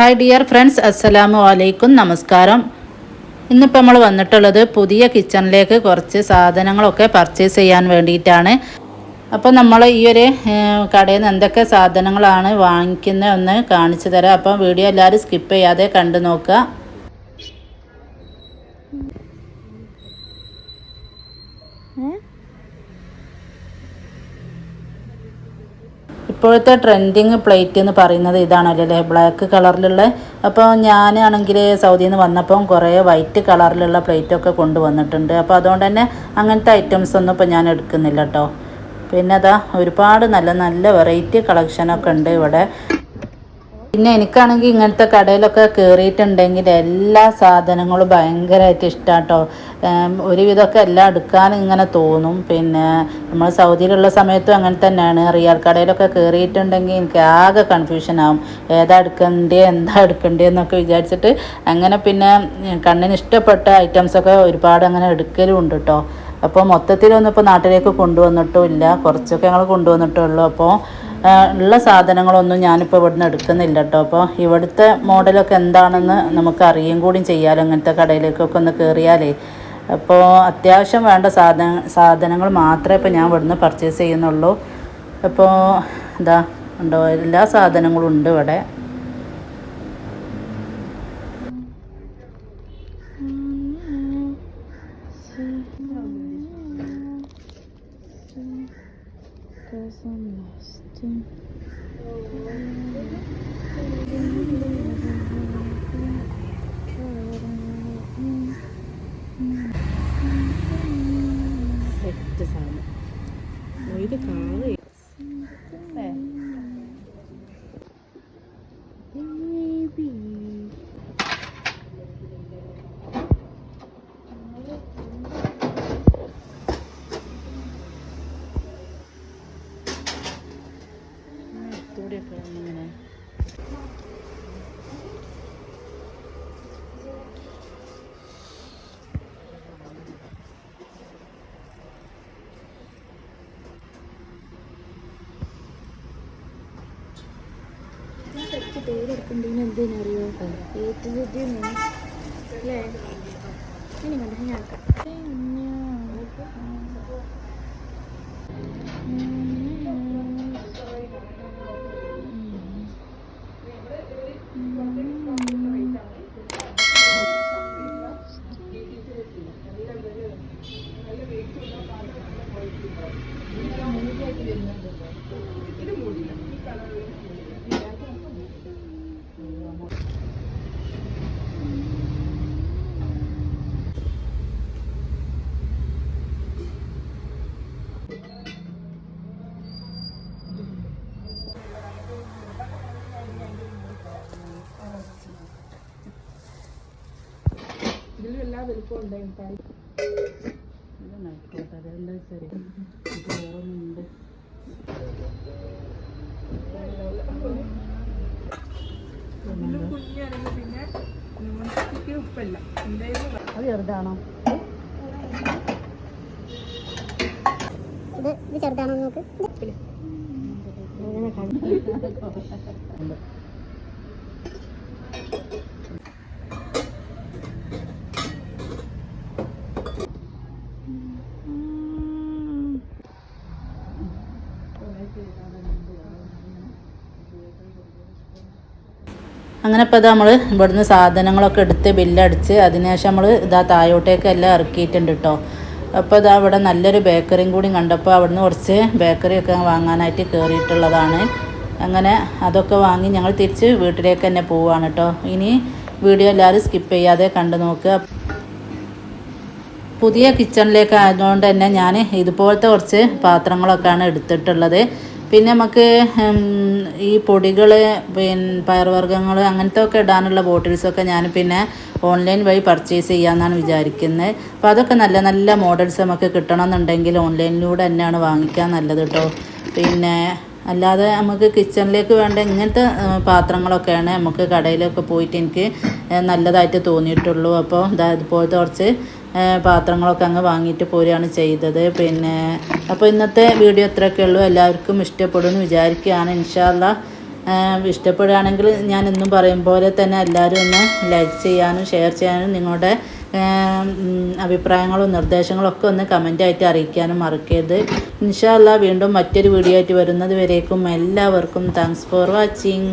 Hi dear friends അസ്സലാമു അലൈക്കും നമസ്കാരം ഇന്നിപ്പോൾ നമ്മൾ വന്നിട്ടുള്ളത് പുതിയ കിച്ചണിലേക്ക് കുറച്ച് സാധനങ്ങളൊക്കെ പർച്ചേസ് ചെയ്യാൻ വേണ്ടിയിട്ടാണ്. അപ്പോൾ നമ്മൾ ഈ ഒരു കടയിൽ നിന്ന് എന്തൊക്കെ സാധനങ്ങളാണ് വാങ്ങിക്കുന്നത് ഒന്ന് കാണിച്ചു തരാം. അപ്പോൾ വീഡിയോ എല്ലാവരും സ്കിപ്പ് ചെയ്യാതെ കണ്ടു നോക്കുക. ഇപ്പോഴത്തെ ട്രെൻഡിങ് പ്ലേറ്റ് എന്ന് പറയുന്നത് ഇതാണല്ലോ അല്ലേ? ബ്ലാക്ക് കളറിലുള്ള അപ്പോൾ ഞാനാണെങ്കിൽ സൗദിയിൽ നിന്ന് വന്നപ്പം കുറേ വൈറ്റ് കളറിലുള്ള പ്ലേറ്റൊക്കെ കൊണ്ടുവന്നിട്ടുണ്ട്. അപ്പോൾ അതുകൊണ്ട് തന്നെ അങ്ങനത്തെ ഐറ്റംസ് ഒന്നും ഇപ്പോൾ ഞാൻ എടുക്കുന്നില്ല കേട്ടോ പിന്നെ അതാ ഒരുപാട് നല്ല നല്ല വെറൈറ്റി കളക്ഷനൊക്കെ ഉണ്ട് ഇവിടെ. പിന്നെ എനിക്കാണെങ്കിൽ ഇങ്ങനത്തെ കടയിലൊക്കെ കയറിയിട്ടുണ്ടെങ്കിൽ എല്ലാ സാധനങ്ങളും ഭയങ്കരമായിട്ട് ഇഷ്ടമാട്ടോ ഒരുവിധമൊക്കെ എല്ലാം എടുക്കാൻ ഇങ്ങനെ തോന്നും. പിന്നെ നമ്മൾ സൗദിയിലുള്ള സമയത്തും അങ്ങനെ തന്നെയാണ്. റിയൽ കടയിലൊക്കെ കയറിയിട്ടുണ്ടെങ്കിൽ എനിക്ക് ആകെ കൺഫ്യൂഷൻ ആവും. ഏതാ എടുക്കണ്ടേ എന്താ എടുക്കണ്ടേ എന്നൊക്കെ വിചാരിച്ചിട്ട് അങ്ങനെ പിന്നെ കണ്ണിന് ഇഷ്ടപ്പെട്ട ഐറ്റംസൊക്കെ ഒരുപാട് അങ്ങനെ എടുക്കലും ഉണ്ട് കേട്ടോ അപ്പോൾ മൊത്തത്തിലൊന്നും ഇപ്പോൾ നാട്ടിലേക്ക് കൊണ്ടുവന്നിട്ടും ഇല്ല. കുറച്ചൊക്കെ ഞങ്ങൾ കൊണ്ടുവന്നിട്ടേ കൊണ്ടുവന്നിട്ടുള്ളൂ അപ്പോൾ ഉള്ള സാധനങ്ങളൊന്നും ഞാനിപ്പോൾ ഇവിടുന്ന് എടുക്കുന്നില്ല കേട്ടോ അപ്പോൾ ഇവിടുത്തെ മോഡലൊക്കെ എന്താണെന്ന് നമുക്ക് അറിയും കൂടി ചെയ്യാലോ. അങ്ങനത്തെ കടയിലേക്കൊക്കെ ഒന്ന് കയറിയാലേ അപ്പോൾ അത്യാവശ്യം വേണ്ട സാധന സാധനങ്ങൾ മാത്രമേ ഇപ്പോൾ ഞാൻ ഇവിടുന്ന് പർച്ചേസ് ചെയ്യുന്നുള്ളൂ. അപ്പോൾ എന്താ ഉണ്ടോ? എല്ലാ സാധനങ്ങളും ഉണ്ട് ഇവിടെ. ഇങ്ങനെ ശരിക്ക് പേരെടുക്കണ്ടെന്ന് എന്തിനറിയോ ഏറ്റവും അല്ലേ ഇനി കണ്ടു ഞാൻ ഇതായിക്കോട്ടെ അതെന്താ ശരി ഉപ്പല്ല വേറൊന്നുണ്ട് അത് ഇത് ഇത് ചെറുതാണോ നോക്ക്. അങ്ങനെ ഇപ്പോൾ ഇത് നമ്മൾ ഇവിടുന്ന് സാധനങ്ങളൊക്കെ എടുത്ത് ബില്ലടിച്ച് അതിനുശേഷം നമ്മൾ ഇതാ താഴോട്ടേക്ക് എല്ലാം ഇറക്കിയിട്ടുണ്ട് കേട്ടോ അപ്പോൾ ഇതാ ഇവിടെ നല്ലൊരു ബേക്കറിയും കൂടി കണ്ടപ്പോൾ അവിടുന്ന് കുറച്ച് ബേക്കറിയൊക്കെ വാങ്ങാനായിട്ട് കയറിയിട്ടുള്ളതാണ് അങ്ങനെ അതൊക്കെ വാങ്ങി ഞങ്ങൾ തിരിച്ച് വീട്ടിലേക്ക് തന്നെ പോവുകയാണ് കേട്ടോ ഇനി വീഡിയോ എല്ലാവരും സ്കിപ്പ് ചെയ്യാതെ കണ്ടു നോക്കുക. പുതിയ കിച്ചണിലേക്ക് ആയതുകൊണ്ട് തന്നെ ഞാൻ ഇതുപോലത്തെ കുറച്ച് പാത്രങ്ങളൊക്കെയാണ് എടുത്തിട്ടുള്ളത്. പിന്നെ നമുക്ക് ഈ പൊടികൾ പിന്നെ പയർവർഗങ്ങൾ അങ്ങനത്തെ ഒക്കെ ഇടാനുള്ള ബോട്ടിൽസൊക്കെ ഞാൻ പിന്നെ ഓൺലൈൻ വഴി പർച്ചേസ് ചെയ്യാമെന്നാണ് വിചാരിക്കുന്നത് അപ്പോൾ അതൊക്കെ നല്ല നല്ല മോഡൽസ് നമുക്ക് കിട്ടണമെന്നുണ്ടെങ്കിൽ ഓൺലൈനിലൂടെ തന്നെയാണ് വാങ്ങിക്കാൻ നല്ലത് കേട്ടോ പിന്നെ അല്ലാതെ നമുക്ക് കിച്ചണിലേക്ക് വേണ്ട ഇങ്ങനത്തെ പാത്രങ്ങളൊക്കെയാണ് നമുക്ക് കടയിലൊക്കെ പോയിട്ട് എനിക്ക് നല്ലതായിട്ട് തോന്നിയിട്ടുള്ളൂ. അപ്പോൾ ഇതാ ഇതുപോലത്തെ കുറച്ച് പാത്രങ്ങളൊക്കെ അങ്ങ് വാങ്ങിയിട്ട് പോരുകയാണ് ചെയ്തത്. പിന്നെ അപ്പോൾ ഇന്നത്തെ വീഡിയോ ഇത്രയൊക്കെ ഉള്ളൂ. എല്ലാവർക്കും ഇഷ്ടപ്പെടും ഇഷ്ടപ്പെടുമെന്ന് വിചാരിക്കുകയാണ്. ഇൻഷാല്ല ഇഷ്ടപ്പെടുകയാണെങ്കിൽ ഞാൻ എന്നും പറയും പോലെ തന്നെ എല്ലാവരും ഒന്ന് ലൈക്ക് ചെയ്യാനും ഷെയർ ചെയ്യാനും നിങ്ങളുടെ അഭിപ്രായങ്ങളും നിർദ്ദേശങ്ങളും ഒക്കെ ഒന്ന് കമന്റായിട്ട് അറിയിക്കാനും മറക്കരുത്. ഇൻഷാല്ല വീണ്ടും മറ്റൊരു വീഡിയോ ആയിട്ട് വരുന്നത് വരേക്കും എല്ലാവർക്കും താങ്ക്സ് ഫോർ വാച്ചിങ്